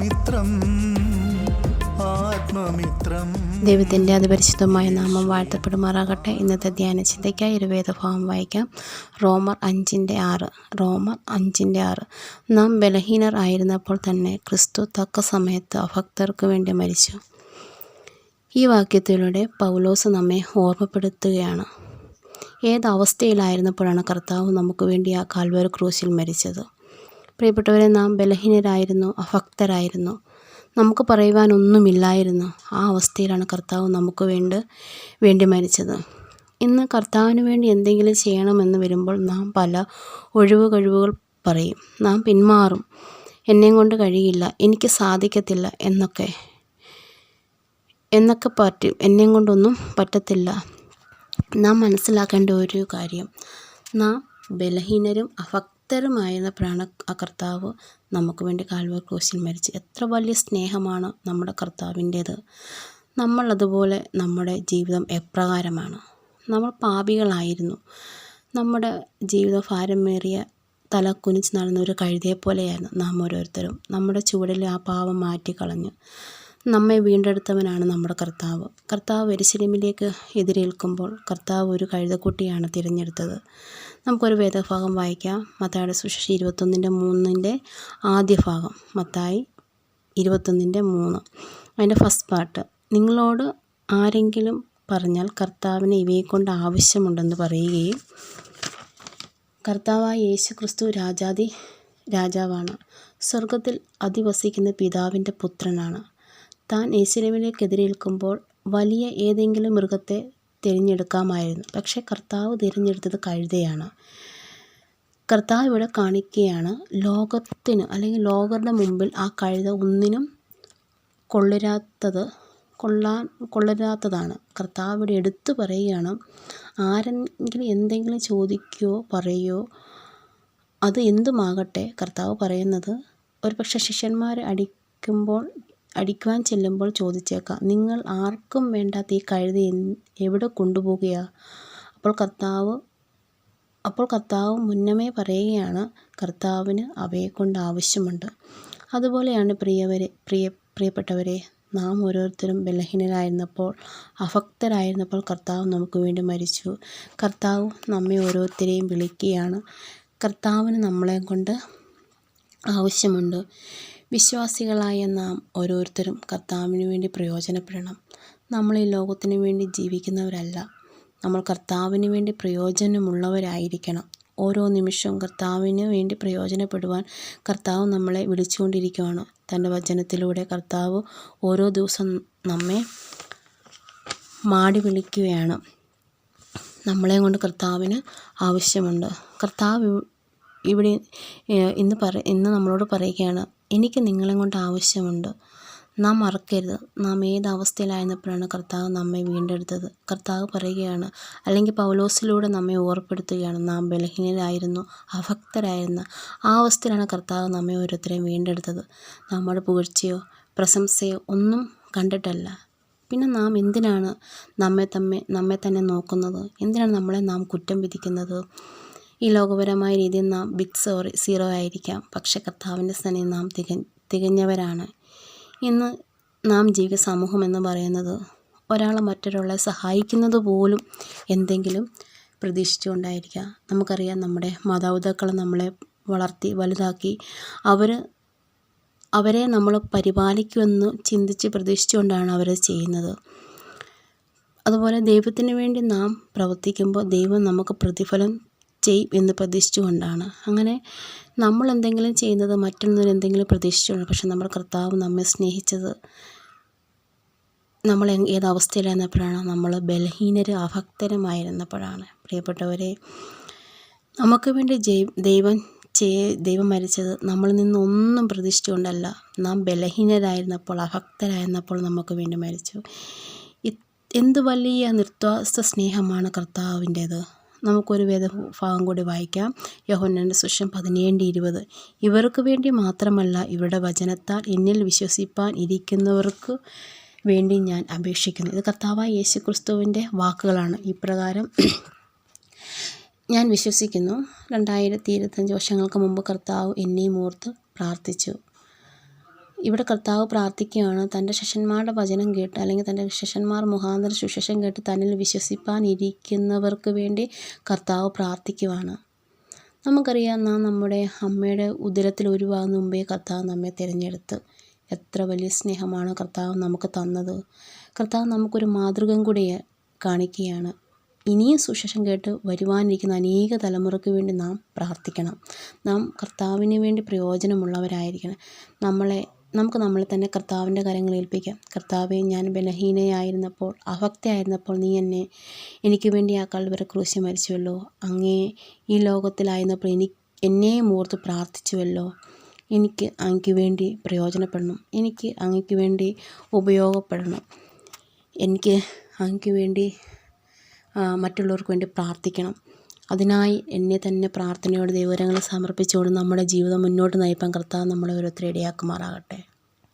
ആത്മമിത്രം ആത്മമിത്രം. ദൈവത്തിന്റെ അതിപരിശുദ്ധമായ നാമം വാഴ്ത്തപ്പെടുമാറാകട്ടെ. ഇന്നത്തെ ധ്യാന ചിന്തയ്ക്കായി ഒരു വേദഭാവം വായിക്കാം. റോമർ അഞ്ചിന്റെ ആറ് റോമർ അഞ്ചിന്റെ ആറ്. നാം ബലഹീനർ ആയിരുന്നപ്പോൾ തന്നെ ക്രിസ്തു തക്ക സമയത്ത് അഭക്തർക്ക് വേണ്ടി മരിച്ചു. ഈ വാക്യത്തിലൂടെ പൗലോസ് നമ്മെ ഓർമ്മപ്പെടുത്തുകയാണ്. ഏത് അവസ്ഥയിലായിരുന്നപ്പോഴാണ് കർത്താവ് നമുക്ക് വേണ്ടി ആ കാൽവര ക്രൂശിൽ മരിച്ചത്? പ്രിയപ്പെട്ടവരെ നാം ബലഹീനരായിരുന്നു അഭക്തരായിരുന്നു. നമുക്ക് പറയുവാനൊന്നുമില്ലായിരുന്നു. ആ അവസ്ഥയിലാണ് കർത്താവ് നമുക്ക് വേണ്ടി വേണ്ടി മരിച്ചത്. ഇന്ന് കർത്താവിന് വേണ്ടി എന്തെങ്കിലും ചെയ്യണമെന്ന് വരുമ്പോൾ നാം പല ഒഴിവ് കഴിവുകൾ പറയും. നാം പിന്മാറും. എന്നെയും കൊണ്ട് കഴിയില്ല എനിക്ക് സാധിക്കത്തില്ല എന്നൊക്കെ എന്നൊക്കെ പറ്റും. എന്നെയും കൊണ്ടൊന്നും പറ്റത്തില്ല. നാം മനസ്സിലാക്കേണ്ട ഒരു കാര്യം നാം ബലഹീനരും അഭക്തരുമായിരുന്നപ്പോഴാണ് ആ കർത്താവ് നമുക്ക് വേണ്ടി കാൽവർ ക്രൂശിൽ മരിച്ച് എത്ര വലിയ സ്നേഹമാണ് നമ്മുടെ കർത്താവിന്റേത്. നമ്മളതുപോലെ നമ്മുടെ ജീവിതം എപ്രകാരമാണ്. നമ്മൾ പാപികളായിരുന്നു. നമ്മുടെ ജീവിത ഭാരമേറിയ തല കുനിച്ച് നടന്ന ഒരു കഴുതയെ പോലെയായിരുന്നു നാം ഓരോരുത്തരും. നമ്മുടെ ചുവടിൽ ആ പാവം മാറ്റിക്കളഞ്ഞു നമ്മെ വീണ്ടെടുത്തവനാണ് നമ്മുടെ കർത്താവ്. കർത്താവ് എരിശിലിമിലേക്ക് എതിരേൽക്കുമ്പോൾ കർത്താവ് ഒരു കഴുതക്കുട്ടിയാണ് തിരഞ്ഞെടുത്തത്. നമുക്കൊരു വേദഭാഗം വായിക്കാം. മത്തായുടെ സുശേഷ ഇരുപത്തൊന്നിന്റെ മൂന്നിന്റെ ആദ്യ ഭാഗം. മത്തായി ഇരുപത്തൊന്നിന്റെ മൂന്ന്. അതിന്റെ ഫസ്റ്റ് പാർട്ട് നിങ്ങളോട് ആരെങ്കിലും പറഞ്ഞാൽ കർത്താവിന് ഇവയെക്കൊണ്ട് ആവശ്യമുണ്ടെന്ന് പറയുകയും കർത്താവായ യേശു ക്രിസ്തു രാജാതി രാജാവാണ്. സ്വർഗത്തിൽ അധിവസിക്കുന്ന പിതാവിന്റെ പുത്രനാണ്. താൻ യേശുലമിലേക്ക് എതിരേൽക്കുമ്പോൾ വലിയ ഏതെങ്കിലും മൃഗത്തെ തിരഞ്ഞെടുക്കാമായിരുന്നു. പക്ഷേ കർത്താവ് തിരഞ്ഞെടുത്തത് കഴുതയാണ്. കർത്താവ് ഇവിടെ കാണിക്കുകയാണ് ലോകത്തിന് അല്ലെങ്കിൽ ലോകരുടെ മുമ്പിൽ ആ കഴുത ഒന്നിനും കൊള്ളരാത്തത് കൊള്ളാൻ കൊള്ളരാത്തതാണ്. കർത്താവ് ഇവിടെ എടുത്തു പറയുകയാണ് ആരെങ്കിലും എന്തെങ്കിലും ചോദിക്കുകയോ പറയുകയോ അത് എന്തുമാകട്ടെ? കർത്താവ് പറയുന്നത് ഒരു പക്ഷേ ശിഷ്യന്മാരെ അടിക്കുമ്പോൾ അടിക്കുവാൻ ചെല്ലുമ്പോൾ ചോദിച്ചേക്കാം നിങ്ങൾ ആർക്കും വേണ്ടാത്ത ഈ കഴുത എവിടെ കൊണ്ടുപോകുകയാ? അപ്പോൾ കർത്താവ് അപ്പോൾ കർത്താവ് മുന്നമേ പറയുകയാണ് കർത്താവിന് അവയെക്കൊണ്ട് ആവശ്യമുണ്ട്. അതുപോലെയാണ് പ്രിയവരെ പ്രിയ പ്രിയപ്പെട്ടവരെ നാം ഓരോരുത്തരും ബലഹീനരായിരുന്നപ്പോൾ അഭക്തരായിരുന്നപ്പോൾ കർത്താവ് നമുക്ക് വേണ്ടി മരിച്ചു. കർത്താവ് നമ്മെ ഓരോരുത്തരെയും വിളിക്കുകയാണ് കർത്താവിന് നമ്മളെ കൊണ്ട് ആവശ്യമുണ്ട്. വിശ്വാസികളായ നാം ഓരോരുത്തരും കർത്താവിന് വേണ്ടി പ്രയോജനപ്പെടണം. നമ്മൾ ഈ ലോകത്തിന് വേണ്ടി ജീവിക്കുന്നവരല്ല. നമ്മൾ കർത്താവിന് വേണ്ടി പ്രയോജനമുള്ളവരായിരിക്കണം. ഓരോ നിമിഷവും കർത്താവിന് വേണ്ടി പ്രയോജനപ്പെടുവാൻ കർത്താവ് നമ്മളെ വിളിച്ചുകൊണ്ടിരിക്കുകയാണ് തന്റെ വചനത്തിലൂടെ കർത്താവ് ഓരോ ദിവസം നമ്മെ മാടി വിളിക്കുകയാണ്. നമ്മളെ കൊണ്ട് കർത്താവിന് ആവശ്യമുണ്ട്. കർത്താവ് ഇവിടെ ഇന്ന് പറ ഇന്ന് നമ്മളോട് പറയുകയാണ് എനിക്ക് നിങ്ങളെ കൊണ്ട് ആവശ്യമുണ്ട്. നാം മറക്കരുത്. നാം ഏത് അവസ്ഥയിലായിരുന്നപ്പോഴാണ് കർത്താവ് നമ്മെ വീണ്ടെടുത്തത്? കർത്താവ് പറയുകയാണ് അല്ലെങ്കിൽ പൗലോസിലൂടെ നമ്മെ ഓർപ്പെടുത്തുകയാണ്. നാം ബലഹീനരായിരുന്നു അഭക്തരായിരുന്നു. ആ അവസ്ഥയിലാണ് കർത്താവ് നമ്മെ ഓരോരുത്തരെയും വീണ്ടെടുത്തത്. നമ്മുടെ പുകഴ്ചയോ പ്രശംസയോ ഒന്നും കണ്ടിട്ടല്ല. പിന്നെ നാം എന്തിനാണ് നമ്മെ തമ്മെ നമ്മെ തന്നെ നോക്കുന്നത്? എന്തിനാണ് നമ്മളെ നാം കുറ്റം വിധിക്കുന്നത്? ഈ ലോകപരമായ രീതിയിൽ നാം ബിഗ് സോറി സീറോ ആയിരിക്കാം. പക്ഷെ കർത്താവിന്റെ സ്ഥലം നാം തിക തികഞ്ഞവരാണ്. ഇന്ന് നാം ജീവിത സമൂഹം എന്ന് പറയുന്നത് ഒരാളെ മറ്റൊരാളെ സഹായിക്കുന്നത് പോലും എന്തെങ്കിലും പ്രതീക്ഷിച്ചുകൊണ്ടായിരിക്കാം നമുക്കറിയാം നമ്മുടെ മാതാപിതാക്കൾ നമ്മളെ വളർത്തി വലുതാക്കി. അവർ അവരെ നമ്മൾ പരിപാലിക്കുമെന്ന് ചിന്തിച്ച് പ്രതീക്ഷിച്ചുകൊണ്ടാണ് അവർ ചെയ്യുന്നത്. അതുപോലെ ദൈവത്തിന് വേണ്ടി നാം പ്രവർത്തിക്കുമ്പോൾ ദൈവം നമുക്ക് പ്രതിഫലം ചെയ്യും എന്ന് പ്രതീക്ഷിച്ചുകൊണ്ടാണ്. അങ്ങനെ നമ്മൾ എന്തെങ്കിലും ചെയ്യുന്നത് മറ്റുള്ളവർ എന്തെങ്കിലും പ്രതീക്ഷിച്ചുകൊണ്ട് പക്ഷെ നമ്മൾ കർത്താവ് നമ്മെ സ്നേഹിച്ചത് നമ്മൾ ഏത് അവസ്ഥയിലായിരുന്നപ്പോഴാണ്? നമ്മൾ ബലഹീനര് അഭക്തരമായിരുന്നപ്പോഴാണ്. പ്രിയപ്പെട്ടവരെ നമുക്ക് വേണ്ടി ദൈവം ചേ ദൈവം മരിച്ചത് നമ്മളിൽ നിന്നൊന്നും പ്രതീക്ഷിച്ചുകൊണ്ടല്ല. നാം ബലഹീനരായിരുന്നപ്പോൾ അഭക്തരായിരുന്നപ്പോൾ നമുക്ക് വേണ്ടി മരിച്ചു. എന്ത് വലിയ നിർത്വാസ സ്നേഹമാണ് കർത്താവിന്റേത്. നമുക്കൊരു വേദഭാഗം കൂടി വായിക്കാം. യോഹന്നാന്റെ സുഷം പതിനേഴ് ഇരുപത്. ഇവർക്ക് വേണ്ടി മാത്രമല്ല ഇവരുടെ വചനത്താൽ എന്നിൽ വിശ്വസിപ്പാൻ ഇരിക്കുന്നവർക്ക് വേണ്ടി ഞാൻ അപേക്ഷിക്കുന്നു. ഇത് കർത്താവായ യേശു ക്രിസ്തുവിന്റെ വാക്കുകളാണ്. ഇപ്രകാരം ഞാൻ വിശ്വസിക്കുന്നു. രണ്ടായിരത്തി ഇരുപത്തഞ്ച് വർഷങ്ങൾക്ക് മുമ്പ് കർത്താവ് എന്നെയും ഓർത്ത് പ്രാർത്ഥിച്ചു. ഇവിടെ കർത്താവ് പ്രാർത്ഥിക്കുകയാണ്. തന്റെ ശിഷ്യന്മാരുടെ വചനം കേട്ട് അല്ലെങ്കിൽ തന്റെ ശിഷ്യന്മാർ മുഖാന്തര സുശേഷം കേട്ട് തന്നിൽ വിശ്വസിപ്പാനിരിക്കുന്നവർക്ക് വേണ്ടി കർത്താവ് പ്രാർത്ഥിക്കുവാണ്. നമുക്കറിയാം നാം നമ്മുടെ അമ്മയുടെ ഉദരത്തിൽ ഒരുവാകുന്ന മുമ്പേ കർത്താവ് നമ്മെ തിരഞ്ഞെടുത്ത്. എത്ര വലിയ സ്നേഹമാണ് കർത്താവ് നമുക്ക് തന്നത്. കർത്താവ് നമുക്കൊരു മാതൃകം കൂടി കാണിക്കുകയാണ്. ഇനിയും സുശേഷം കേട്ട് വരുവാനിരിക്കുന്ന അനേക തലമുറയ്ക്ക് വേണ്ടി നാം പ്രാർത്ഥിക്കണം. നാം കർത്താവിന് വേണ്ടി പ്രയോജനമുള്ളവരായിരിക്കണം. നമ്മളെ നമുക്ക് നമ്മളെ തന്നെ കർത്താവിന്റെ കരങ്ങളിൽ ഏൽപ്പിക്കാം. കർത്താവെ ഞാൻ ബലഹീനയായിരുന്നപ്പോൾ അഭക്തയായിരുന്നപ്പോൾ നീ എന്നെ എനിക്ക് വേണ്ടി ആ കൽവര ക്രൂശി മരിച്ചുവല്ലോ. അങ്ങേ ഈ ലോകത്തിലായിരുന്നപ്പോൾ എനിക്ക് എന്നെയും ഓർത്ത് പ്രാർത്ഥിച്ചുവല്ലോ. എനിക്ക് അങ്ങയ്ക്ക് വേണ്ടി പ്രയോജനപ്പെടണം. എനിക്ക് അങ്ങയ്ക്ക് വേണ്ടി ഉപയോഗപ്പെടണം. എനിക്ക് അങ്ങയ്ക്ക് വേണ്ടി മറ്റുള്ളവർക്ക് വേണ്ടി പ്രാർത്ഥിക്കണം. അതിനായി എന്നെ തന്നെ പ്രാർത്ഥനയോടെ ദൈവകരങ്ങളിൽ സമർപ്പിച്ചുകൊണ്ട് നമ്മുടെ ജീവിതം മുന്നോട്ട് നയിപ്പാൻ കർത്താവ് നമ്മളെ ഓരോരുത്തരെ ഇടയാക്കുമാറാകട്ടെ.